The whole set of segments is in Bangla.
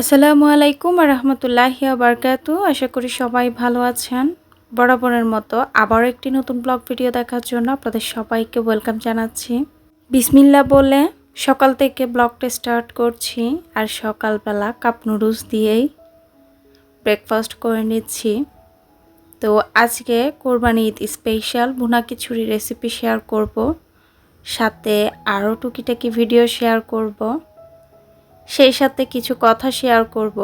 আসসালামু আলাইকুম রহমতুল্লাহি বারকাত। আশা করি সবাই ভালো আছেন। বরাবরের মতো আবারও একটি নতুন ব্লগ ভিডিও দেখার জন্য আপনাদের সবাইকে ওয়েলকাম জানাচ্ছি। বিসমিল্লা বলে সকাল থেকে ব্লগটা স্টার্ট করছি আর সকালবেলা কাপ নুডলস দিয়েই ব্রেকফাস্ট করে নিচ্ছি। তো আজকে কোরবানি ঈদ স্পেশাল, ভুনা খিচুড়ি রেসিপি শেয়ার করব। সাথে আরও টুকিটাকি ভিডিও শেয়ার করব। সেই সাথে কিছু কথা শেয়ার করব।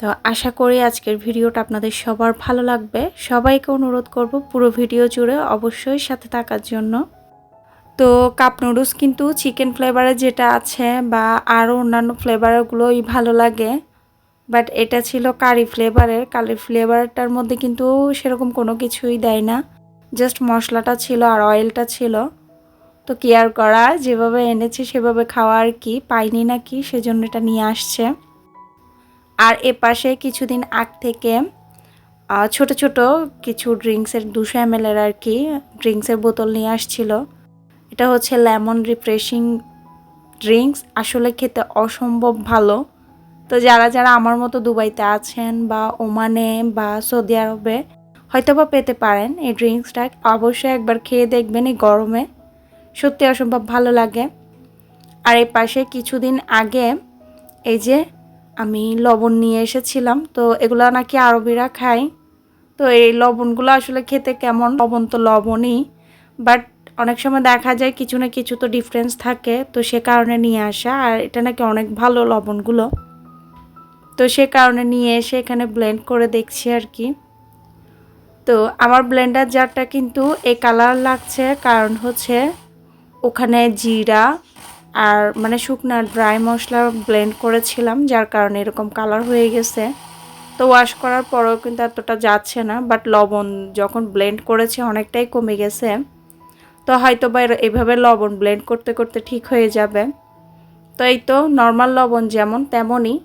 তো আশা করি আজকের ভিডিওটা আপনাদের সবার ভালো লাগবে। সবাইকে অনুরোধ করব পুরো ভিডিও জুড়ে অবশ্যই সাথে থাকার জন্য। তো কাপ নুডলস কিন্তু চিকেন ফ্লেভারে যেটা আছে বা আরও অন্যান্য ফ্লেভারগুলোই ভালো লাগে। বাট এটা ছিল কারি ফ্লেভারের কারি ফ্লেভারটার মধ্যে কিন্তু সেরকম কোনো কিছুই দেয় না। জাস্ট মশলাটা ছিল আর অয়েলটা ছিল। তো কেয়ার করা, যেভাবে এনেছে সেভাবে খাওয়া আর কি, পাইনি নাকি, সেজন্য এটা নিয়ে আসছে। আর এ পাশে কিছুদিন আগ থেকে ছোট ছোট কিছু ড্রিঙ্কসের দুশো এম এর আর কি ড্রিঙ্কসের বোতল নিয়ে আসছিল। এটা হচ্ছে লেমন রিফ্রেশিং ড্রিঙ্কস আসলে খেতে অসম্ভব ভালো। তো যারা যারা আমার মতো দুবাইতে আছেন বা ওমানে বা সৌদি আরবে হয়তো বা পেতে পারেন এই ড্রিঙ্কসটা অবশ্যই একবার খেয়ে দেখবেন এই গরমে। সত্যি অসম্ভব ভালো লাগে। আর এই পাশে কিছুদিন আগে এই যে আমি লবণ নিয়ে এসেছিলাম, তো এগুলো নাকি আরবিরা খায়। তো এই লবণগুলো আসলে খেতে কেমন? লবণ তো লবণই বাট অনেক সময় দেখা যায় কিছু না কিছু তো ডিফারেন্স থাকে, তো সে কারণে নিয়ে আসা। আর এটা নাকি অনেক ভালো লবণগুলো। তো সে কারণে নিয়ে এসে এখানে ব্লেন্ড করে দেখছি আর কি। তো আমার ব্লেন্ডার জারটা কিন্তু এই কালার লাগছে, কারণ হচ্ছে ওখানে জিরা আর মানে শুকনা ড্রাই মশলা ব্লেন্ড করেছিলাম, যার কারণে এরকম কালার হয়ে গেছে। তো ওয়াশ করার পরেও কিন্তু এতটা যাচ্ছে না বাট লবণ যখন ব্লেন্ড করেছে অনেকটাই কমে গেছে। তো হয়তো বা এভাবে লবণ ব্লেন্ড করতে করতে ঠিক হয়ে যাবে। তো এই তো নর্মাল লবণ যেমন তেমনই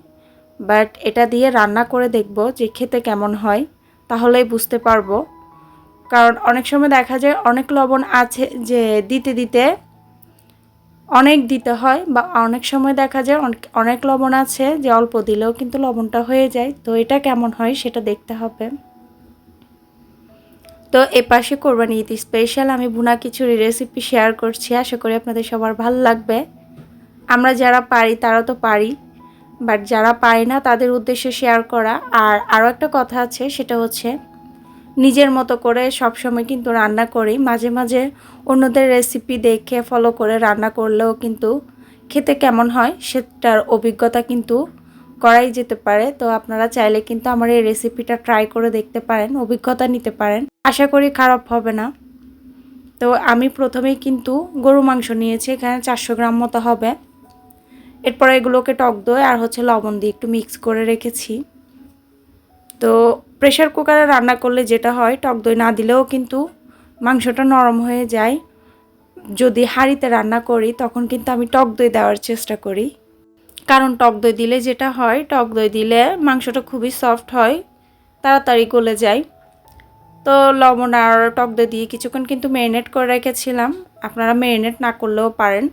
বাট এটা দিয়ে রান্না করে দেখব যে খেতে কেমন হয়, তাহলেই বুঝতে পারব। কারণ অনেক সময় দেখা যায় অনেক লবণ আছে যে দিতে দিতে অনেক দিতে হয় বা অনেক সময় দেখা যায় অনেক লবণ আছে যে অল্প দিলেও কিন্তু লবণটা হয়ে যায়। তো এটা কেমন হয় সেটা দেখতে হবে। তো এপাশে কোরবানি ঈদ স্পেশাল আমি ভুনা খিচুড়ি রেসিপি শেয়ার করছি। আশা করি আপনাদের সবার ভালো লাগবে। আমরা যারা পারি তারা তো পারি বাট যারা পারি না তাদের উদ্দেশ্যে শেয়ার করা। আর আরও একটা কথা আছে সেটা হচ্ছে নিজের মতো করে সবসময় কিন্তু রান্না করি। মাঝে মাঝে অন্যদের রেসিপি দেখে ফলো করে রান্না করলেও কিন্তু খেতে কেমন হয় সেটার অভিজ্ঞতা কিন্তু করাই যেতে পারে। তো আপনারা চাইলে কিন্তু আমার এই রেসিপিটা ট্রাই করে দেখতে পারেন, অভিজ্ঞতা নিতে পারেন। আশা করি খারাপ হবে না। তো আমি প্রথমেই কিন্তু গরু মাংস নিয়েছি, এখানে চারশো গ্রাম মতো হবে। এরপর এগুলোকে টক দই আর হচ্ছে লবণ দিয়ে একটু মিক্স করে রেখেছি। তো প্রেশার কুকারে রান্না করলে যেটা হয়, টক দই না দিলেও কিন্তু মাংসটা নরম হয়ে যায়। যদি হাঁড়িতে রান্না করি, তখন কিন্তু আমি টক দই দেওয়ার চেষ্টা করি। কারণ টক দই দিলে যেটা হয়, টক দই দিলে মাংসটা খুবই সফট হয়, তাড়াতাড়ি গলে যায়। তো লবণ আর টক দই দিয়ে কিছুক্ষণ কিন্তু ম্যারিনেট করে রেখেছিলাম। আপনারা ম্যারিনেট না করলেও পারেন।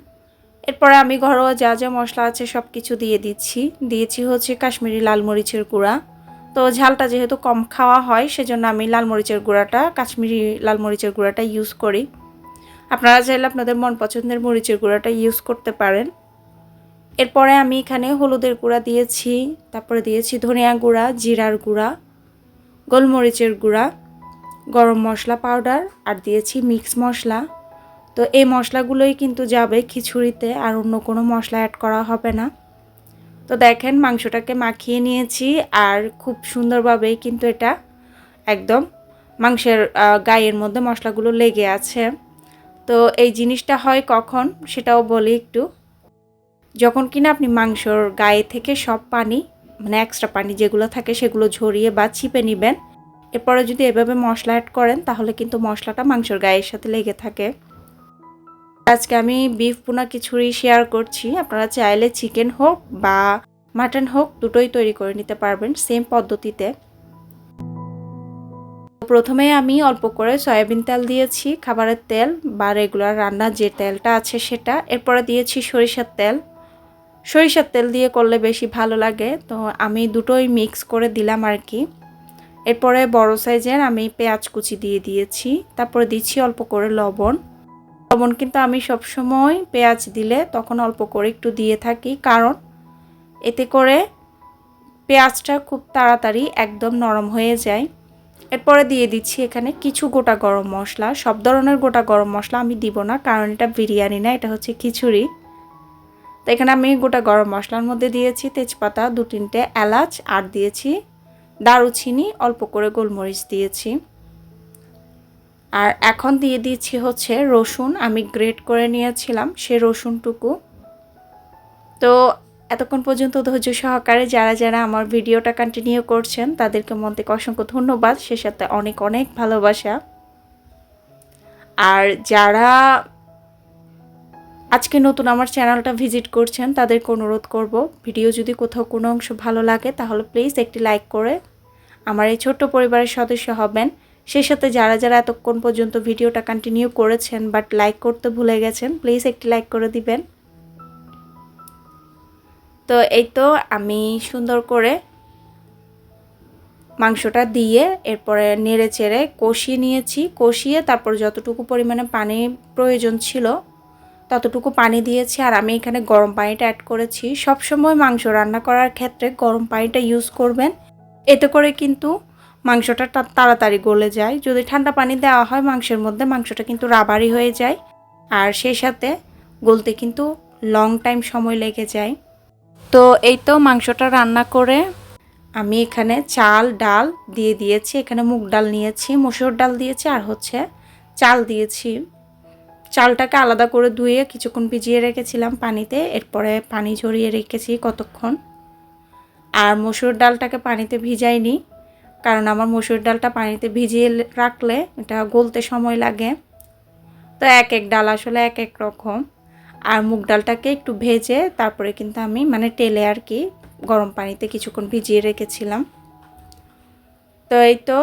এরপরে আমি ঘরোয়া যা যা মশলা আছে সব কিছু দিয়ে দিচ্ছি। দিয়েছি হচ্ছে কাশ্মীরি লাল মরিচের গুঁড়া। তো ঝালটা যেহেতু কম খাওয়া হয়, সেজন্য আমি লাল মরিচের গুঁড়াটা, কাশ্মীরি লাল মরিচের গুঁড়াটা ইউজ করি। আপনারা চাইলে আপনাদের মন পছন্দের মরিচের গুঁড়াটা ইউজ করতে পারেন। এরপরে আমি এখানে হলুদের গুঁড়া দিয়েছি, তারপরে দিয়েছি ধনিয়া গুঁড়া, জিরার গুঁড়া, গোলমরিচের গুঁড়া, গরম মশলা পাউডার, আর দিয়েছি মিক্স মশলা। তো এই মশলাগুলোই কিন্তু যাবে খিচুড়িতে, আর অন্য কোনো মশলা অ্যাড করা হবে না। তো দেখেন মাংসটাকে মাখিয়ে নিয়েছি আর খুব সুন্দরভাবেই কিন্তু এটা একদম মাংসের গায়ের মধ্যে মশলাগুলো লেগে আছে। তো এই জিনিসটা হয় কখন সেটাও বলি একটু। যখন কিনা আপনি মাংসর গায়ে থেকে সব পানি মানে এক্সট্রা পানি যেগুলো থাকে সেগুলো ঝরিয়ে বা ছিপে নেবেন। এরপরে যদি এভাবে মশলা অ্যাড করেন তাহলে কিন্তু মশলাটা মাংসর গায়ের সাথে লেগে থাকে। আজকে আমি বিফ পোনা খিচুড়ি শেয়ার করছি। আপনারা চাইলে চিকেন হোক বা মাটন হোক, দুটোই তৈরি করে নিতে পারবেন সেম পদ্ধতিতে। প্রথমে আমি অল্প করে সয়াবিন তেল দিয়েছি, খাবারের তেল বা রেগুলার রান্নার যে তেলটা আছে সেটা। এরপরে দিয়েছি সরিষার তেল। সরিষার তেল দিয়ে করলে বেশি ভালো লাগে। তো আমি দুটোই মিক্স করে দিলাম আর কি এরপরে বড় সাইজের আমি পেঁয়াজ কুচি দিয়ে দিয়েছি। তারপরে দিচ্ছি অল্প করে লবণ। লবণ কিন্তু আমি সবসময় পেঁয়াজ দিলে তখন অল্প করে একটু দিয়ে থাকি, কারণ এতে করে পেঁয়াজটা খুব তাড়াতাড়ি একদম নরম হয়ে যায়। এরপরে দিয়ে দিচ্ছি এখানে কিছু গোটা গরম মশলা। সব ধরনের গোটা গরম মশলা আমি দিব না, কারণ এটা বিরিয়ানি না, এটা হচ্ছে খিচুড়ি। তো এখানে আমি গোটা গরম মশলার মধ্যে দিয়েছি তেজপাতা, দু তিনটে এলাচ, আর দিয়েছি দারুচিনি, অল্প করে গোলমরিচ দিয়েছি। আর এখন দিয়ে দিচ্ছি হচ্ছে রসুন, আমি গ্রেট করে নিয়েছিলাম সে রসুনটুকু। তো এতক্ষণ পর্যন্ত ধৈর্য সহকারে যারা যারা আমার ভিডিওটা কন্টিনিউ করছেন, তাদেরকে মন থেকে অসংখ্য ধন্যবাদ। সে সাথে অনেক অনেক ভালোবাসা। আর যারা আজকে নতুন আমার চ্যানেলটা ভিজিট করছেন, তাদেরকে অনুরোধ করব, ভিডিও যদি কোথাও কোনো অংশ ভালো লাগে, তাহলে প্লিজ একটি লাইক করে আমার এই ছোট্ট পরিবারের সদস্য হবেন। সেই সাথে যারা যারা এতক্ষণ পর্যন্ত ভিডিওটা কন্টিনিউ করেছেন বাট লাইক করতে ভুলে গেছেন প্লিজ একটি লাইক করে দিবেন। তো এই তো আমি সুন্দর করে মাংসটা দিয়ে এরপরে নেড়ে চেড়ে কষিয়ে নিয়েছি। কষিয়ে তারপর যতটুকু পরিমাণে পানি প্রয়োজন ছিল, ততটুকু পানি দিয়েছি। আর আমি এখানে গরম পানিটা অ্যাড করেছি। সবসময় মাংস রান্না করার ক্ষেত্রে গরম পানিটা ইউজ করবেন। এতে করে কিন্তু মাংসটা তাড়াতাড়ি গলে যায়। যদি ঠান্ডা পানি দেওয়া হয় মাংসের মধ্যে, মাংসটা কিন্তু রাবারি হয়ে যায়। আর সেই সাথে গলতে কিন্তু লং টাইম সময় লেগে যায়। তো এই তো মাংসটা রান্না করে আমি এখানে চাল, ডাল দিয়ে দিয়েছি। এখানে মুগ ডাল নিয়েছি, মসুর ডাল দিয়েছি, আর হচ্ছে চাল দিয়েছি। চালটাকে আলাদা করে ধুয়ে কিছুক্ষণ ভিজিয়ে রেখেছিলাম পানিতে। এরপরে পানি ঝরিয়ে রেখেছি কতক্ষণ। আর মসুর ডালটাকে পানিতে ভিজাইনি। কারণ আমার মসুর ডালটা পানিতে ভিজিয়ে রাখলে এটা গলতে সময় লাগে। তো এক এক ডাল আসলে এক এক রকম। আর মুগ ডালটাকে একটু ভেজে তারপরে কিন্তু আমি মানে টেলে আর কি গরম পানিতে কিছুক্ষণ ভিজিয়ে রেখেছিলাম। তো এই তো,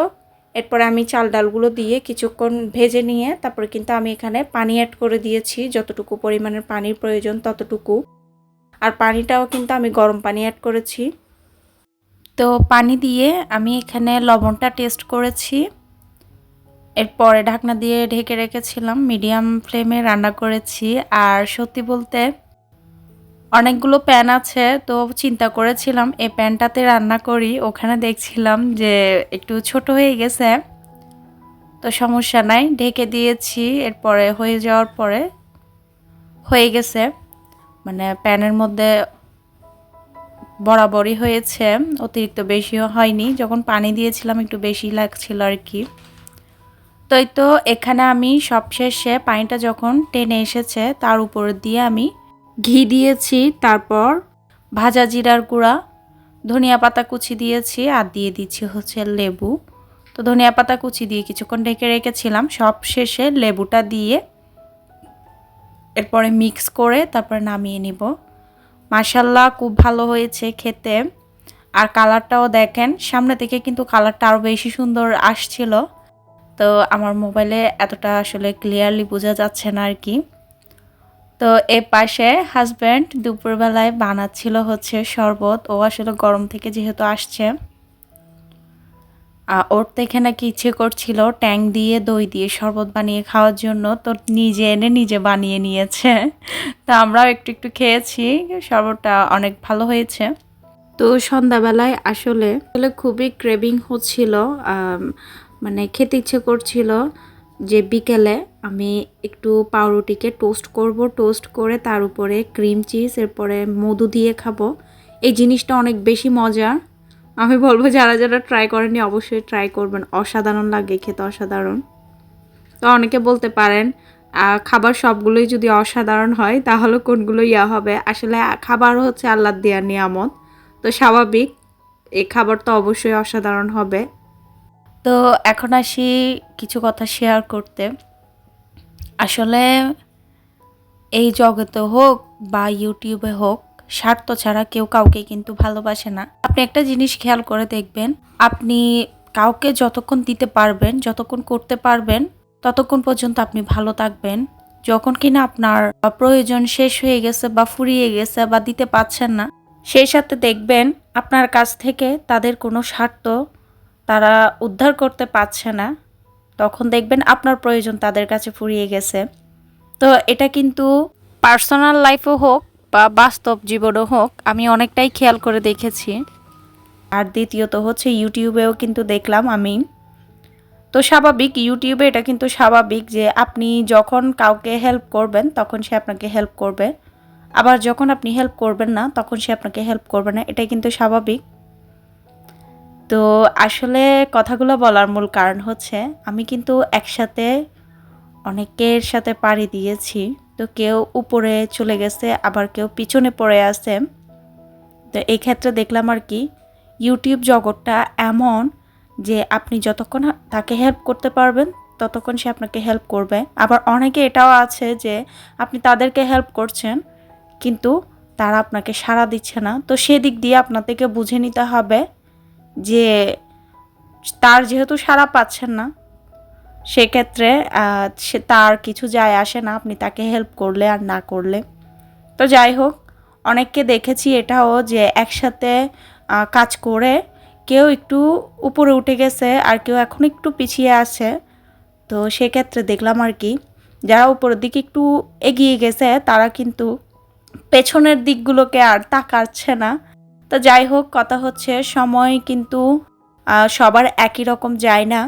এরপরে আমি চাল ডালগুলো দিয়ে কিছুক্ষণ ভেজে নিয়ে তারপরে কিন্তু আমি এখানে পানি অ্যাড করে দিয়েছি। যতটুকু পরিমাণের পানির প্রয়োজন ততটুকু। আর পানিটাও কিন্তু আমি গরম পানি অ্যাড করেছি। তো পানি দিয়ে আমি এখানে লবণটা টেস্ট করেছি। এরপরে ঢাকনা দিয়ে ঢেকে রেখেছিলাম, মিডিয়াম ফ্লেমে রান্না করেছি। আর সত্যি বলতে অনেকগুলো প্যান আছে, তো চিন্তা করেছিলাম এই প্যানটাতে রান্না করি। ওখানে দেখছিলাম যে একটু ছোট হয়ে গেছে, তো সমস্যা নাই, ঢেকে দিয়েছি। এরপরে হয়ে যাওয়ার পরে হয়ে গেছে মানে প্যানের মধ্যে বরাবরই হয়েছে, অতিরিক্ত বেশিও হয়নি। যখন পানি দিয়েছিলাম, একটু বেশি লাগছিল আর কি। তো এই তো এখানে আমি সবশেষে পানিটা যখন টেনে এসেছে, তার উপর দিয়ে আমি ঘি দিয়েছি, তারপর ভাজা জিরার গুঁড়া, ধনিয়া পাতা কুচি দিয়েছি আর দিয়ে দিচ্ছি হচ্ছে লেবু। তো ধনিয়া পাতা কুচি দিয়ে কিছুক্ষণ ঢেকে রেখেছিলাম সব শেষে লেবুটা দিয়ে এরপরে মিক্স করে তারপরে নামিয়ে নিব। মাসাল্লাহ খুব ভালো হয়েছে খেতে। আর কালারটাও দেখেন, সামনে থেকে কিন্তু কালারটা আরও বেশি সুন্দর আসছিল। তো আমার মোবাইলে এতটা আসলে ক্লিয়ারলি বোঝা যাচ্ছে না আর কি। তো এ পাশে হাজব্যান্ড দুপুরবেলায় বানাচ্ছিল হচ্ছে শরবত। ও আসলে গরম থেকে যেহেতু আসছে ওর থেকে নাকি ইচ্ছে করছিল ট্যাং দিয়ে, দই দিয়ে শরবত বানিয়ে খাওয়ার জন্য। তো নিজে এনে নিজে বানিয়ে নিয়েছে। তা আমরাও একটু একটু খেয়েছি, শরবতটা অনেক ভালো হয়েছে। তো সন্ধ্যাবেলায় আসলে আসলে খুবই ক্রেভিং হচ্ছিল মানে খেতে ইচ্ছে করছিল যে বিকেলে আমি একটু পাউরুটিকে টোস্ট করব। টোস্ট করে তার উপরে ক্রিম চিজ এরপরে মধু দিয়ে খাব। এই জিনিসটা অনেক বেশি মজার। আমি বলব, যারা যারা ট্রাই করেনি অবশ্যই ট্রাই করবেন। অসাধারণ লাগে খেতে, অসাধারণ। তো অনেকে বলতে পারেন খাবার সবগুলোই যদি অসাধারণ হয়, তাহলে কোনগুলো ইয়া হবে? আসলে খাবার হচ্ছে আল্লাহ দেওয়ার নিয়ামত। তো স্বাভাবিক, এই খাবার তো অবশ্যই অসাধারণ হবে। তো এখন আসি কিছু কথা শেয়ার করতে। আসলে এই জগতে হোক বা ইউটিউবে হোক স্বার্থ ছাড়া কেউ কাউকে কিন্তু ভালোবাসে না। আপনি একটা জিনিস খেয়াল করে দেখবেন, আপনি কাউকে যতক্ষণ দিতে পারবেন, যতক্ষণ করতে পারবেন, ততক্ষণ পর্যন্ত আপনি ভালো থাকবেন। যখন কিনা আপনার প্রয়োজন শেষ হয়ে গেছে বা ফুরিয়ে গেছে বা দিতে পারছেন না, সেই সাথে দেখবেন আপনার কাছ থেকে তাদের কোনো স্বার্থ তারা উদ্ধার করতে পারছে না। তখন দেখবেন আপনার প্রয়োজন তাদের কাছে ফুরিয়ে গেছে। তো এটা কিন্তু পার্সোনাল লাইফও হোক বা বাস্তব জীবনও হোক, আমি অনেকটাই খেয়াল করে দেখেছি। আর দ্বিতীয়ত হচ্ছে ইউটিউবেও কিন্তু দেখলাম আমি। তো স্বাভাবিক, ইউটিউবে এটা কিন্তু স্বাভাবিক যে আপনি যখন কাউকে হেল্প করবেন, তখন সে আপনাকে হেল্প করবে। আবার যখন আপনি হেল্প করবেন না, তখন সে আপনাকে হেল্প করবে না, এটাই কিন্তু স্বাভাবিক। তো আসলে কথাগুলো বলার মূল কারণ হচ্ছে, আমি কিন্তু একসাথে অনেকের সাথে পাড়ি দিয়েছি। তো কেউ উপরে চলে গেছে, আবার কেউ পিছনে পড়ে আছে। তো এই ক্ষেত্রে দেখলাম আর কি ইউটিউব জগৎটা এমন যে আপনি যতক্ষণ তাকে হেল্প করতে পারবেন, ততক্ষণ সে আপনাকে হেল্প করবে। আবার অনেকে এটাও আছে যে আপনি তাদেরকে হেল্প করছেন, কিন্তু তারা আপনাকে সাড়া দিচ্ছে না। তো সেদিক দিয়ে আপনাদেরকে বুঝে নিতে হবে যে তার যেহেতু সাড়া পাচ্ছেন না সেক্ষেত্রে সে তার কিছু যায় আসে না, আপনি তাকে হেল্প করলে আর না করলে। তো যাই হোক, অনেককে দেখেছি এটাও যে একসাথে কাজ করে কেউ একটু উপরে উঠে গেছে আর কেউ এখন একটু পিছিয়ে আছে। তো সেক্ষেত্রে দেখলাম আর কি, যারা উপরের দিকে একটু এগিয়ে গেছে, তারা কিন্তু পেছনের দিকগুলোকে আর তাকাচ্ছে না। তো যাই হোক, কথা হচ্ছে সময় কিন্তু সবার একই রকম যায় না।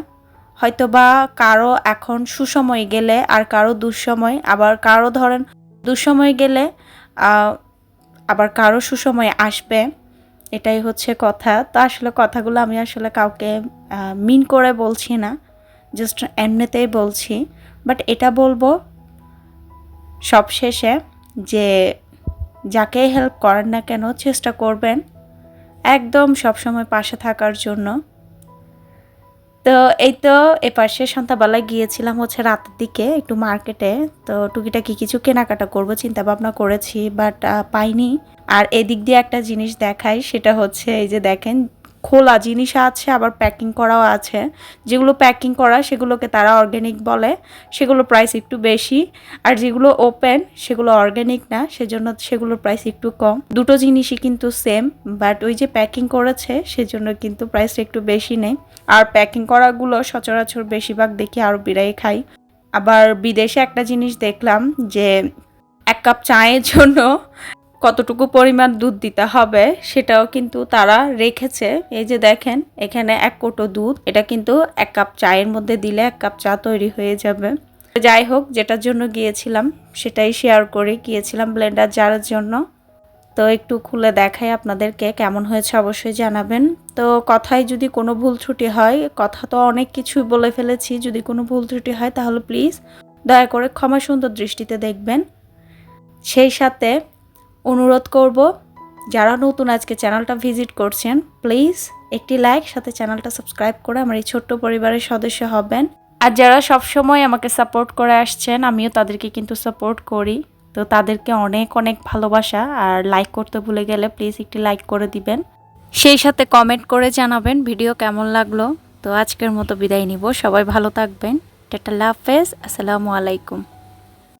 হয়তোবা কারও এখন সুসময় গেলে আর কারও দুঃসময়, আবার কারও ধরেন দুঃসময় গেলে আবার কারও সুসময় আসবে, এটাই হচ্ছে কথা। তো আসলে কথাগুলো আমি আসলে কাউকে মিন করে বলছি না জাস্ট এমনিতেই বলছি। বাট এটা বলব সবশেষে যে যাকে হেল্প করেন না কেন, চেষ্টা করবেন একদম সবসময় পাশে থাকার জন্য। তো এই তো এ পাশে সন্ধ্যাবেলায় গিয়েছিলাম হচ্ছে রাতের দিকে একটু মার্কেটে। তো টুকিটাকি কিছু কেনাকাটা করব চিন্তা ভাবনা করেছি বাট পাইনি। আর এদিক দিয়ে একটা জিনিস দেখাই, সেটা হচ্ছে এই যে দেখেন খোলা জিনিস আছে, আবার প্যাকিং করাও আছে। যেগুলো প্যাকিং করা, সেগুলোকে তারা অর্গ্যানিক বলে। সেগুলো প্রাইস একটু বেশি। আর যেগুলো ওপেন সেগুলো অর্গ্যানিক না, সেজন্য সেগুলোর প্রাইস একটু কম। দুটো জিনিসই কিন্তু সেম বাট ওই যে প্যাকিং করেছে, সেজন্য কিন্তু প্রাইসটা একটু বেশি নেই। আর প্যাকিং করাগুলো সচরাচর বেশিরভাগ দেখি আরও বিরাই খাই। আবার বিদেশে একটা জিনিস দেখলাম যে, এক কাপ চায়ের জন্য কতটুকু পরিমাণ দুধ দিতে হবে সেটাও কিন্তু তারা রেখেছে। এই যে দেখেন, এখানে এক কোটো দুধ, এটা কিন্তু এক কাপ চায়ের মধ্যে দিলে এক কাপ চা তৈরি হয়ে যাবে। যাই হোক, যেটার জন্য গিয়েছিলাম সেটাই শেয়ার করে গিয়েছিলাম ব্লেন্ডার জারের জন্য। তো একটু খুলে দেখাই আপনাদেরকে কেমন হয়েছে অবশ্যই জানাবেন। তো কথায় যদি কোনো ভুল ত্রুটি হয়, কথা তো অনেক কিছুই বলে ফেলেছি, যদি কোনো ভুল ত্রুটি হয় তাহলে প্লিজ দয়া করে ক্ষমা সুন্দর দৃষ্টিতে দেখবেন। সেই সাথে অনুরোধ করব, যারা নতুন আজকে চ্যানেলটা ভিজিট করছেন, প্লিজ একটি লাইক, সাথে চ্যানেলটা সাবস্ক্রাইব করে আমার এই ছোট্ট পরিবারের সদস্য হবেন। আর যারা সবসময় আমাকে সাপোর্ট করে আসছেন, আমিও তাদেরকে কিন্তু সাপোর্ট করি। তো তাদেরকে অনেক অনেক ভালোবাসা। আর লাইক করতে ভুলে গেলে প্লিজ একটি লাইক করে দিবেন। সেই সাথে কমেন্ট করে জানাবেন ভিডিও কেমন লাগল। তো আজকের মতো বিদায় নিব। সবাই ভালো থাকবেন। টাটা লাফেজ আসসালামু আলাইকুম।